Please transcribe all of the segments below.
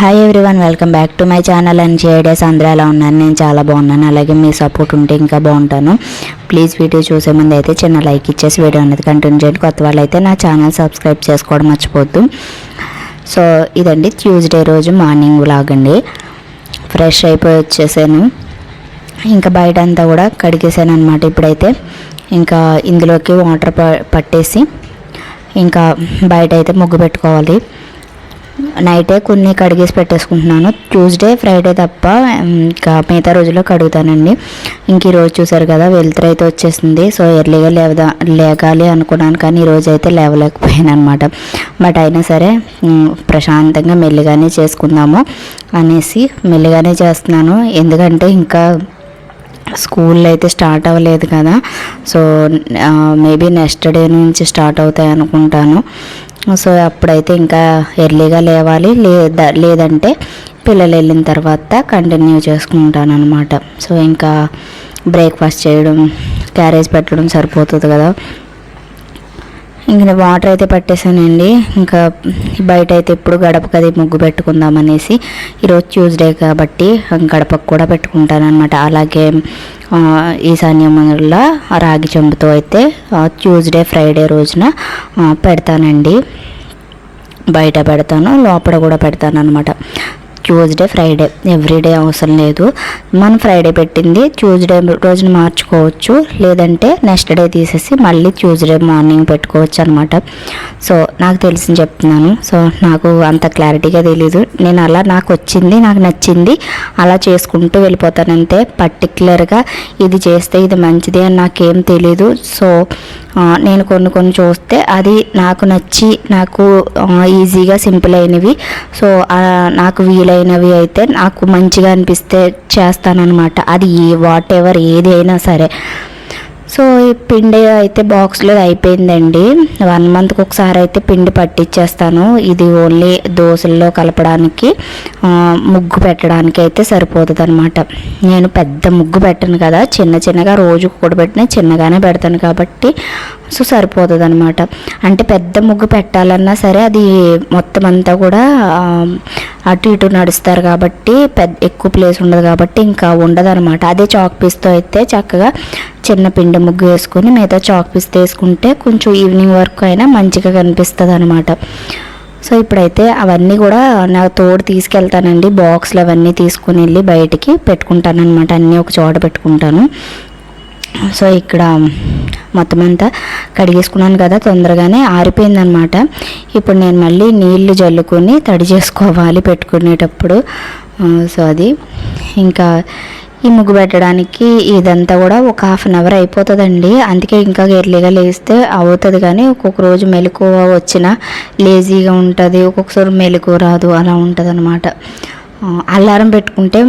Hi everyone welcome back to my channel and ideas అందరూ ఎలా ఉన్నాను. నేను చాలా బాగున్నాను. అలాగే మీ సపోర్ట్ ఉంటే ఇంకా బాగుంటాను. ప్లీజ్ వీడియో చూసే ముందు అయితే చిన్న లైక్ ఇచ్చేసి వీడియో అనేది కంటిన్యూ చేయండి. కొత్త వాళ్ళు అయితే నా ఛానల్ సబ్స్క్రైబ్ చేసుకోవడం మర్చిపోద్దు. సో ఇదండి ట్యూస్డే రోజు మార్నింగ్ వ్లాగ్ అండి. ఫ్రెష్ అయిపోయి వచ్చేసాను. ఇంకా బయట అంతా కూడా కడిగేసాను అనమాట ఇప్పుడైతే. ఇంకా ఇందులోకి వాటర్ ప- పట్టేసి ఇంకా బయట అయితే ముగ్గు పెట్టుకోవాలి. నైటే కొన్ని కడిగేసి పెట్టేసుకుంటున్నాను. ట్యూస్డే ఫ్రైడే తప్ప ఇంకా మిగతా రోజుల్లో కడుగుతానండి. ఇంక ఈరోజు చూసారు కదా వెలుతురు అయితే వచ్చేసింది. సో ఎర్లీగా లేవదా లేగాలి అనుకున్నాను కానీ ఈరోజు అయితే లేవలేకపోయాను అనమాట బట్ అయినా సరే ప్రశాంతంగా మెల్లిగానే చేసుకుందాము అనేసి మెల్లిగానే చేస్తున్నాను. ఎందుకంటే ఇంకా స్కూల్ అయితే స్టార్ట్ అవ్వలేదు కదా. సో మేబీ నెక్స్ట్ డే నుంచి స్టార్ట్ అవుతాయి అనుకుంటాను. సో అప్పుడైతే ఇంకా ఎర్లీగా లేవాలి. లేదా లేదంటే పిల్లలు వెళ్ళిన తర్వాత కంటిన్యూ చేసుకుంటాను అనమాట సో ఇంకా బ్రేక్ఫాస్ట్ చేయడం క్యారేజ్ పెట్టడం సరిపోతుంది కదా. ఇంకా వాటర్ అయితే పట్టేసానండి. ఇంకా బయట అయితే ఇప్పుడు గడపకి అది ముగ్గు పెట్టుకుందాం అనేసి ఈరోజు ట్యూస్డే కాబట్టి గడపకు కూడా పెట్టుకుంటాను అనమాట అలాగే ఈశాన్య ఈశాన్యం రాగి చెంబుతో అయితే ట్యూస్డే ఫ్రైడే రోజున పెడతానండి. బయట పెడతాను లోపల కూడా పెడతాను అనమాట ట్యూస్డే ఫ్రైడే ఎవ్రీడే అవసరం లేదు. మనం ఫ్రైడే పెట్టింది ట్యూస్డే రోజున మార్చుకోవచ్చు. లేదంటే నెక్స్ట్ డే తీసేసి మళ్ళీ ట్యూస్డే మార్నింగ్ పెట్టుకోవచ్చు అనమాట సో నాకు తెలిసింది చెప్తున్నాను. సో నాకు అంత క్లారిటీగా తెలీదు. నేను అలా నాకు వచ్చింది నాకు నచ్చింది అలా చేసుకుంటూ వెళ్ళిపోతానంటే పర్టికులర్గా ఇది చేస్తే ఇది మంచిది అని నాకేం తెలీదు. సో నేను కొన్ని కొన్ని చూస్తే అది నాకు నచ్చి నాకు ఈజీగా సింపుల్ అయినవి. సో నాకు వీలై మొదలైనవి అయితే నాకు మంచిగా అనిపిస్తే చేస్తానన్నమాట. అది వాట్ ఎవర్ ఏది అయినా సరే. సో ఈ పిండి అయితే బాక్స్లో అయిపోయిందండి. వన్ మంత్కి ఒకసారి అయితే పిండి పట్టించేస్తాను ఇది ఓన్లీ దోశల్లో కలపడానికి ముగ్గు పెట్టడానికి అయితే సరిపోతుంది అనమాట నేను పెద్ద ముగ్గు పెట్టను కదా. చిన్న చిన్నగా రోజు కూడబెట్టిన చిన్నగానే పెడతాను కాబట్టి సో సరిపోతుంది అనమాట అంటే పెద్ద ముగ్గు పెట్టాలన్నా సరే అది మొత్తం అంతా కూడా అటు ఇటు నడుస్తారు కాబట్టి పెద్ద ఎక్కువ ప్లేస్ ఉండదు కాబట్టి ఇంకా ఉండదు అనమాట అదే చాక్ పీస్తో అయితే చక్కగా చిన్న పిండి ముగ్గు వేసుకొని మిగతా చాక్ పీస్ వేసుకుంటే కొంచెం ఈవినింగ్ వరకు అయినా మంచిగా కనిపిస్తుంది అనమాట సో ఇప్పుడైతే అవన్నీ కూడా నా తోడు తీసుకెళ్తానండి. బాక్స్లు అవన్నీ తీసుకుని వెళ్ళి బయటికి పెట్టుకుంటాను అనమాట అన్నీ ఒక చోట పెట్టుకుంటాను. సో ఇక్కడ మొత్తం అంతా కడిగేసుకున్నాను కదా తొందరగానే ఆరిపోయిందనమాట ఇప్పుడు నేను మళ్ళీ నీళ్ళు జల్లుకొని తడి చేసుకోవాలి పెట్టుకునేటప్పుడు. సో అది. ఇంకా ఈ ముగ్గు పెట్టడానికి ఇదంతా కూడా ఒక హాఫ్ అన్ అవర్ అయిపోతుందండి. అందుకే ఇంకా ఎర్లీగా లేస్తే అవుతుంది కానీ ఒక్కొక్క రోజు మెలకు వచ్చిన లేజీగా ఉంటుంది ఒక్కొక్కసారి మెలకు రాదు అలా ఉంటుంది అనమాట అలారం పెట్టుకుంటే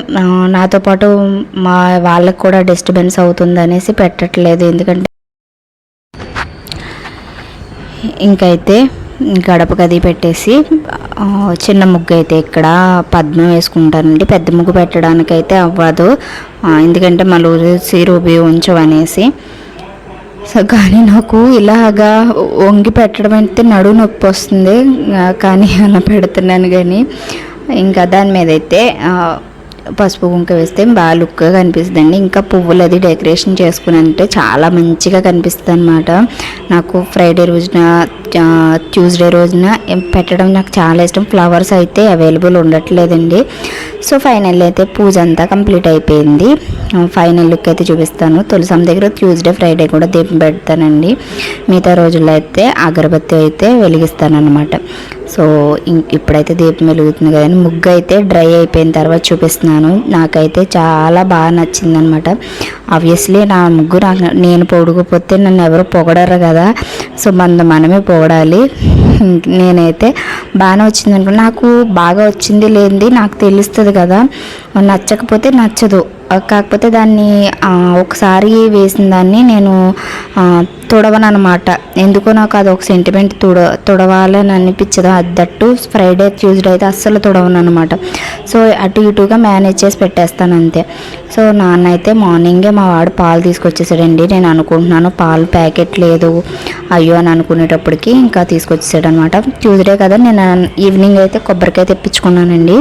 నాతో పాటు మా వాళ్ళకి కూడా డిస్టర్బెన్స్ అవుతుంది అనేసి పెట్టట్లేదు. ఎందుకంటే ఇంకైతే గడప గది పెట్టేసి చిన్న ముగ్గు అయితే ఇక్కడ పద్మం వేసుకుంటానండి. పెద్ద ముగ్గు పెట్టడానికి అయితే అవ్వదు ఎందుకంటే మళ్ళీ సీరు ఉంచవనేసి. సో కానీ నాకు ఇలాగా వంగి పెట్టడం అయితే నడువు నొప్పి వస్తుంది కానీ అలా పెడుతున్నాను కానీ ఇంకా దాని మీద అయితే పసుపు కుంక వేస్తే బాగా లుక్గా కనిపిస్తుందండి. ఇంకా పువ్వులు అది డెకరేషన్ చేసుకుని అంటే చాలా మంచిగా కనిపిస్తుంది అనమాట నాకు ఫ్రైడే రోజున ట్యూస్డే రోజున పెట్టడం నాకు చాలా ఇష్టం. ఫ్లవర్స్ అయితే అవైలబుల్ ఉండట్లేదండి. సో ఫైనల్ అయితే పూజ అంతా కంప్లీట్ అయిపోయింది. ఫైనల్ లుక్ అయితే చూపిస్తాను. తులసం దగ్గర ట్యూస్డే ఫ్రైడే కూడా దీపం పెడతానండి. మిగతా రోజుల్లో అయితే అగరబత్తి అయితే వెలిగిస్తానన్నమాట. సో ఇప్పుడైతే దీపం వెలుగుతుంది కదండి ముగ్గు అయితే డ్రై అయిపోయిన తర్వాత చూపిస్తున్నాను. నాకైతే చాలా బాగా నచ్చిందనమాట ఆబ్వియస్లీ నా ముగ్గు నాకు నేను పొడుగుపోతే నన్ను ఎవరు పొగడరు కదా. సో మన మనమే పొగడాలి నేనైతే బాగానే వచ్చింది అనుకో నాకు బాగా వచ్చింది లేనిది నాకు తెలుస్తుంది కదా. నచ్చకపోతే నచ్చదు. కాకపోతే దాన్ని ఒకసారి వేసిన దాన్ని నేను తుడవను అనమాట ఎందుకో నాకు అది ఒక సెంటిమెంట్ తుడ తుడవాలని అనిపించదు. అది దట్టు ఫ్రైడే ట్యూస్డే అయితే అస్సలు తుడవను అనమాట సో అటు ఇటుగా మేనేజ్ చేసి పెట్టేస్తాను అంతే. సో నాన్న అయితే మార్నింగే మా వాడు పాలు తీసుకొచ్చేసాడండి. నేను అనుకుంటున్నాను పాలు ప్యాకెట్ లేదు. అయ్యో అని అనుకునేటప్పటికి ఇంకా తీసుకొచ్చేసాడు అనమాట ట్యూస్డే కదా నేను ఈవినింగ్ అయితే కొబ్బరికాయ తెప్పించుకున్నానండి.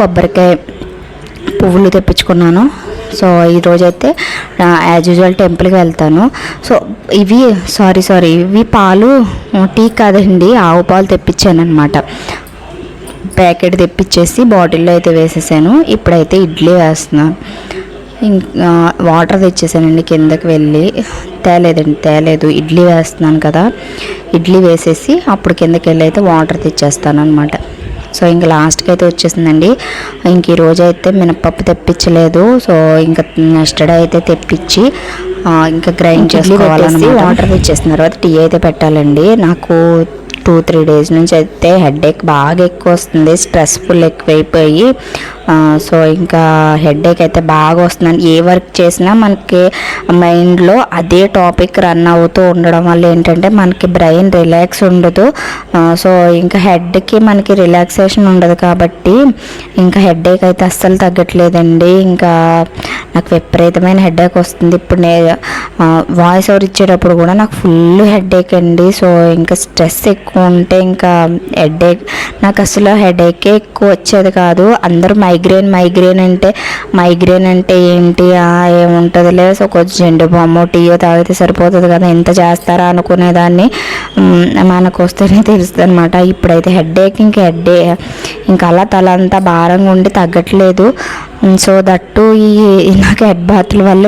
కొబ్బరికాయ పువ్వులు తెప్పించుకున్నాను. సో ఈరోజు అయితే యాజ్ యూజువల్ టెంపుల్కి వెళ్తాను. సో ఇవి సారీ సారీ ఇవి పాలు టీ కాదండి ఆవు పాలు తెప్పించాను అనమాట ప్యాకెట్ తెప్పించేసి బాటిల్లో అయితే వేసేసాను. ఇప్పుడైతే ఇడ్లీ వేస్తున్నాను ఇంకా వాటర్ తెచ్చేసానండి కిందకి వెళ్ళి. తేలేదండి తేలేదు. ఇడ్లీ వేస్తున్నాను కదా. ఇడ్లీ వేసేసి అప్పుడు కిందకి వెళ్ళి అయితే వాటర్ తెచ్చేస్తాను అనమాట సో ఇంకా లాస్ట్కి అయితే వచ్చేసిందండి. ఇంక ఈ రోజు అయితే మినపప్పు తెప్పించలేదు. సో ఇంకా నెక్స్ట్ డే అయితే తెప్పించి ఇంకా గ్రైండ్ చేసుకోవాలని వాటర్ తెచ్చేసిన తర్వాత టీ అయితే పెట్టాలండి. నాకు టూ త్రీ డేస్ నుంచి అయితే హెడేక్ బాగా ఎక్కువ వస్తుంది స్ట్రెస్ఫుల్ ఎక్కువైపోయి. సో ఇంకా హెడేక్ అయితే బాగా వస్తుందని ఏ వర్క్ చేసినా మనకి మైండ్లో అదే టాపిక్ రన్ అవుతూ ఉండడం వల్ల ఏంటంటే మనకి బ్రెయిన్ రిలాక్స్ ఉండదు. సో ఇంకా హెడ్కి మనకి రిలాక్సేషన్ ఉండదు కాబట్టి ఇంకా హెడేక్ అయితే అస్సలు తగ్గట్లేదండి. ఇంకా నాకు విపరీతమైన హెడేక్ వస్తుంది. ఇప్పుడు నేను వాయిస్ ఓవర్ ఇచ్చేటప్పుడు కూడా నాకు ఫుల్ హెడేక్ అండి. సో ఇంకా స్ట్రెస్ ఎక్కువ ఉంటే ఇంకా హెడేక్ నాకు అసలు హెడేకే ఎక్కువ వచ్చేది కాదు. అందరూ మైగ్రేన్ మైగ్రేన్ అంటే మైగ్రేన్ అంటే ఏంటి? ఏముంటుందిలే. సో కొంచెం జెండు బొమ్మ టీయో తాగితే సరిపోతుంది కదా. ఎంత చేస్తారా అనుకునేదాన్ని. మనకు వస్తేనే తెలుస్తుంది అనమాట ఇప్పుడైతే హెడేక్ ఇంకా హెడ్డే ఇంకా అలా తల అంతా భారంగా ఉండి తగ్గట్లేదు. సో దట్టు ఈ నాకు హెడ్ బాత్ల వల్ల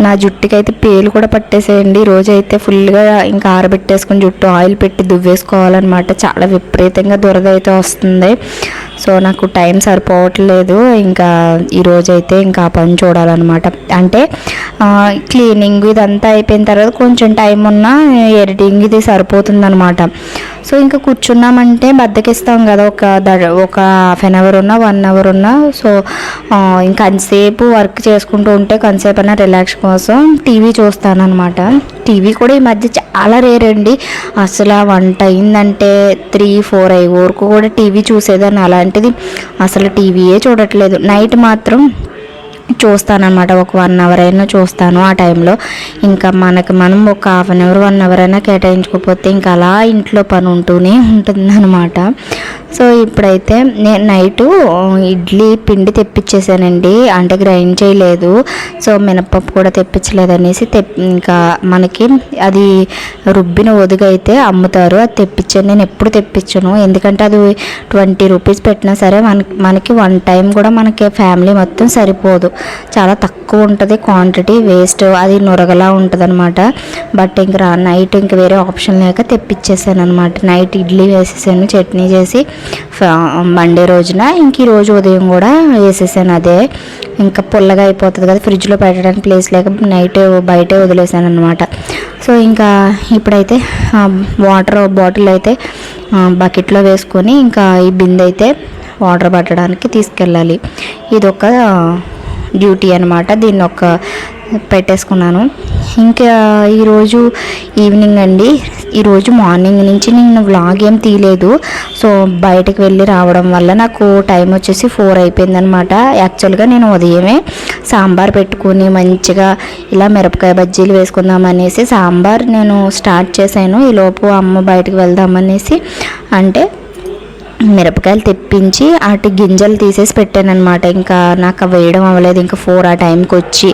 నా జుట్టుకి అయితే పేలు కూడా పట్టేసేయండి. రోజైతే ఫుల్గా ఇంకా ఆరబెట్టేసుకుని జుట్టు ఆయిల్ పెట్టి దువ్వేసుకోవాలన్నమాట. చాలా విపరీతంగా దురద అయితే వస్తుంది. సో నాకు టైం సరిపోవట్లేదు. ఇంకా ఈరోజు అయితే ఇంకా ఆ పని చూడాలన్నమాట. అంటే క్లీనింగ్ ఇదంతా అయిపోయిన తర్వాత కొంచెం టైం ఉన్నా ఎడిటింగ్ ఇది సరిపోతుందన్నమాట. సో ఇంకా కూర్చున్నామంటే బద్దకిస్తాం కదా ఒక ద- ఒక హాఫ్ అన్ అవర్ ఉన్నా వన్ అవర్ ఉన్నా. సో ఇంకా అంతసేపు వర్క్ చేసుకుంటూ ఉంటే కొంతసేపు అయినా రిలాక్స్ కోసం టీవీ చూస్తానన్నమాట. టీవీ కూడా ఈ మధ్య చాలా రేర్ అండి. అసలు ఆ వంట అయిందంటే త్రీ ఫోర్ అయ్యి వరకు కూడా టీవీ చూసేదాన్ని. అలాంటిది అసలు టీవీయే చూడట్లేదు. నైట్ మాత్రం చూస్తానన్నమాట. ఒక వన్ అవర్ అయినా చూస్తాను ఆ టైంలో. ఇంకా మనకి మనం ఒక half an hour one hour అయినా కేటాయించుకోకపోతే ఇంకా అలా ఇంట్లో పని ఉంటూనే ఉంటుందన్నమాట. సో ఇప్పుడైతే నేను నైటు ఇడ్లీ పిండి తెప్పించేసానండి అంటే గ్రైండ్ చేయలేదు. సో మినపప్పు కూడా తెప్పించలేదు అనేసి ఇంకా మనకి అది రుబ్బిన ఒదుగైతే అమ్ముతారు. అది తెప్పించాను. నేను ఎప్పుడు తెప్పించను. ఎందుకంటే అది ట్వంటీ రూపీస్ పెట్టినా సరే మనకి మనకి వన్ టైం కూడా మనకి ఫ్యామిలీ మొత్తం సరిపోదు. చాలా తక్కువ ఉంటుంది క్వాంటిటీ వేస్ట్ అది నురగలా ఉంటుంది అనమాట బట్ ఇంక రా నైట్ ఇంక వేరే ఆప్షన్ లేక తెప్పించేసాను అనమాట నైట్ ఇడ్లీ వేసేసాను చట్నీ చేసి. మండే రోజున ఇంక ఈ రోజు ఉదయం కూడా వేసేసాను అదే. ఇంకా పుల్లగా అయిపోతుంది కదా ఫ్రిడ్జ్లో పెట్టడానికి ప్లేస్ లేక నైట్ బయటే వదిలేసాను అనమాట సో ఇంకా ఇప్పుడైతే వాటర్ బాటిల్ అయితే బకెట్లో వేసుకొని ఇంకా ఈ బిందె అయితే వాటర్ పట్టడానికి తీసుకెళ్ళాలి. ఇది ఒక డ్యూటీ అనమాట దీన్ని ఒక పెట్టేసుకున్నాను. ఇంకా ఈరోజు ఈవినింగ్ అండి. ఈరోజు మార్నింగ్ నుంచి నేను వ్లాగ్ ఏం తీయలేదు. సో బయటకు వెళ్ళి రావడం వల్ల నాకు టైం వచ్చేసి ఫోర్ అయిపోయిందనమాట యాక్చువల్గా నేను ఉదయమే సాంబార్ పెట్టుకుని మంచిగా ఇలా మిరపకాయ బజ్జీలు వేసుకుందాం అనేసి సాంబార్ నేను స్టార్ట్ చేశాను. ఈలోపు అమ్మ బయటకు వెళ్దామనేసి అంటే మిరపకాయలు తెప్పించి వాటి గింజలు తీసేసి పెట్టానమాట ఇంకా నాకు వేయడం అవ్వలేదు. ఇంకా ఫోర్ ఆ టైంకి వచ్చి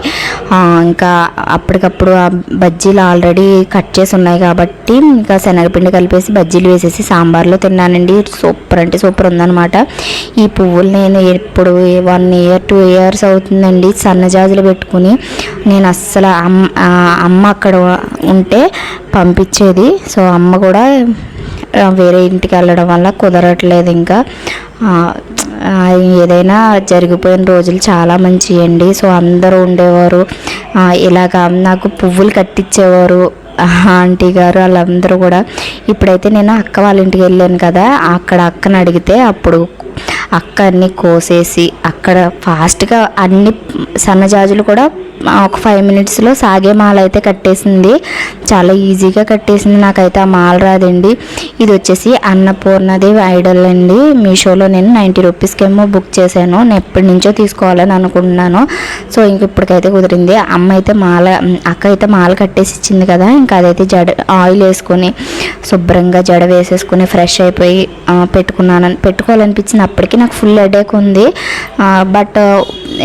ఇంకా అప్పటికప్పుడు ఆ బజ్జీలు ఆల్రెడీ కట్ చేసి ఉన్నాయి కాబట్టి ఇంకా శనగపిండి కలిపేసి బజ్జీలు వేసేసి సాంబార్లో తిన్నానండి. సూపర్ అంటే సూపర్ ఉందన్నమాట. ఈ పువ్వులు నేను ఎప్పుడు వన్ ఇయర్ టూ ఇయర్స్ అవుతుందండి సన్నజాజులు పెట్టుకుని. నేను అస్సలు అమ్మ అమ్మ అక్కడ ఉంటే పంపించేది. సో అమ్మ కూడా వేరే ఇంటికి వెళ్ళడం వల్ల కుదరట్లేదు ఇంకా. ఏదైనా జరిగిపోయిన రోజులు చాలా మంచియండి. సో అందరూ ఉండేవారు. ఇలాగ ఇలాగా నాకు పువ్వులు కట్టించేవారు ఆంటీ గారు వాళ్ళందరూ కూడా. ఇప్పుడైతే నేను అక్క వాళ్ళ ఇంటికి వెళ్ళాను కదా అక్కడ అక్కని అడిగితే అప్పుడు అక్క అన్ని కోసేసి అక్కడ ఫాస్ట్గా అన్ని సన్నజాజులు కూడా ఒక ఫైవ్ మినిట్స్లో సాగే మాల అయితే కట్టేసింది. చాలా ఈజీగా కట్టేసింది నాకైతే. ఆ మాల రాదండి. ఇది వచ్చేసి అన్నపూర్ణదేవి ఐడల్ అండి. మీషోలో నేను నైంటీ రూపీస్కి ఏమో బుక్ చేశాను. నేను ఎప్పటి నుంచో తీసుకోవాలని అనుకుంటున్నాను. సో ఇంక ఇప్పటికైతే కుదిరింది. అమ్మ అయితే మాల అక్క అయితే మాల కట్టేసి ఇచ్చింది కదా. ఇంకా అదైతే జడ ఆయిల్ వేసుకొని శుభ్రంగా జడ వేసేసుకుని ఫ్రెష్ అయిపోయి పెట్టుకున్నాను పెట్టుకోవాలనిపించినప్పటికీ నాకు ఫుల్ హెడేక్ ఉంది. బట్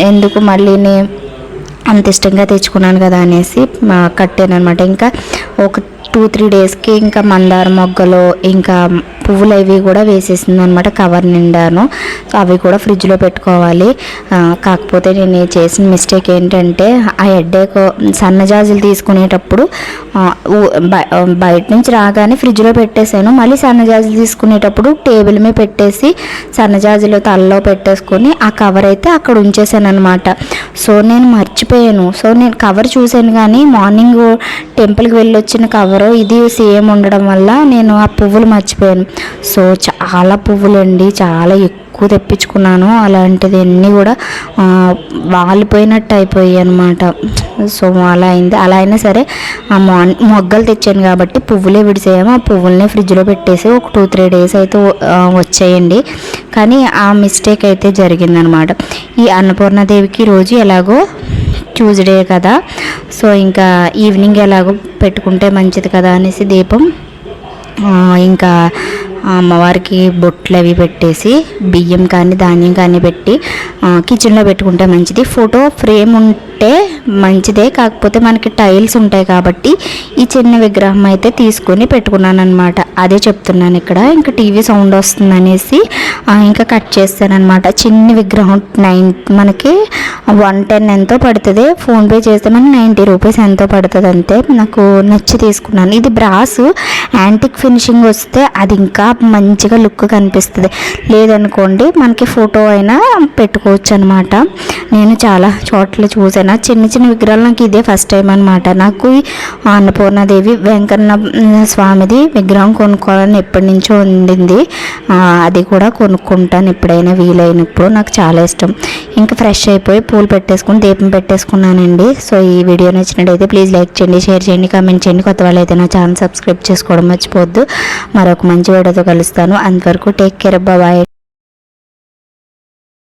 ఎందుకు మళ్ళీ అంత ఇష్టంగా తెచ్చుకున్నాను కదా అనేసి కట్టాను అనమాట ఇంకా ఒక టూ త్రీ డేస్కి ఇంకా మందార మొగ్గలు ఇంకా పువ్వులు అవి కూడా వేసేసింది అనమాట కవర్ నిండాను. సో అవి కూడా ఫ్రిడ్జ్లో పెట్టుకోవాలి. కాకపోతే నేను చేసిన మిస్టేక్ ఏంటంటే ఆ హెడ్డేక్ సన్నజాజులు తీసుకునేటప్పుడు బయట నుంచి రాగానే ఫ్రిడ్జ్లో పెట్టేశాను మళ్ళీ సన్నజాజులు తీసుకునేటప్పుడు టేబుల్ మీద పెట్టేసి సన్నజాజులు తలలో పెట్టేసుకొని ఆ కవర్ అయితే అక్కడ ఉంచేసాను అనమాట సో నేను మర్చిపోయాను. సో నేను కవర్ చూశాను కానీ మార్నింగ్ టెంపుల్కి వెళ్ళి వచ్చిన కవర్ ఇది సేమ్ ఉండడం వల్ల నేను ఆ పువ్వులు మర్చిపోయాను. సో చాలా పువ్వులండి. చాలా ఎక్కువ తెప్పించుకున్నాను. అలాంటిది అన్నీ కూడా వాలిపోయినట్టు అయిపోయాయి అనమాట సో అలా అయింది. అలా అయినా సరే ఆ మొగ్గలు తెచ్చాను కాబట్టి పువ్వులే విడిసేయాము. ఆ పువ్వులనే ఫ్రిడ్జ్లో పెట్టేసి ఒక టూ త్రీ డేస్ అయితే వచ్చాయండి వచ్చేయండి. కానీ ఆ మిస్టేక్ అయితే జరిగిందనమాట ఈ అన్నపూర్ణదేవికి రోజు ఎలాగో ట్యూస్డే కదా. సో ఇంకా ఈవినింగ్ ఎలాగో పెట్టుకుంటే మంచిది కదా అనేసి దీపం. ఇంకా అమ్మవారికి బొట్లు అవి పెట్టేసి బియ్యం కానీ ధాన్యం కానీ పెట్టి కిచెన్లో పెట్టుకుంటే మంచిది. ఫోటో ఫ్రేమ్ ఉంటే మంచిదే కాకపోతే మనకి టైల్స్ ఉంటాయి కాబట్టి ఈ చిన్న విగ్రహం అయితే తీసుకొని పెట్టుకున్నాను అనమాట అదే చెప్తున్నాను ఇక్కడ ఇంకా టీవీ సౌండ్ వస్తుంది అనేసి ఇంకా కట్ చేస్తానమాట చిన్న విగ్రహం నైన్ మనకి వన్ టెన్ ఎంతో పడుతుంది. ఫోన్పే చేస్తే మనకి నైంటీ రూపీస్ ఎంతో పడుతుంది అంతే. నాకు నచ్చి తీసుకున్నాను. ఇది బ్రాస్ యాంటిక్ ఫినిషింగ్ వస్తే అది ఇంకా మంచిగా లుక్ కనిపిస్తుంది. లేదనుకోండి మనకి ఫోటో అయినా పెట్టుకోవచ్చు అనమాట నేను చాలా చోట్ల చూసాను చిన్న చిన్న విగ్రహాలు నాకు ఇదే ఫస్ట్ టైం అనమాట నాకు ఈ అన్నపూర్ణాదేవి వెంకన్న స్వామిది విగ్రహం కొనుక్కోవాలని ఎప్పటి నుంచో ఉండింది. అది కూడా కొనుక్కుంటాను ఎప్పుడైనా వీలైనప్పుడు. నాకు చాలా ఇష్టం. ఇంకా ఫ్రెష్ అయిపోయి పూలు పెట్టేసుకుని దీపం పెట్టేసుకున్నానండి. సో ఈ వీడియో నచ్చినట్టయితే ప్లీజ్ లైక్ చేయండి షేర్ చేయండి కామెంట్ చేయండి. కొత్త వాళ్ళు అయితే నా ఛానల్ సబ్స్క్రైబ్ చేసుకోవడం మర్చిపోవద్దు. మరొక మంచి వీడియోతో కలుస్తాను. అంతవరకు టేక్ కేర్ బాయ్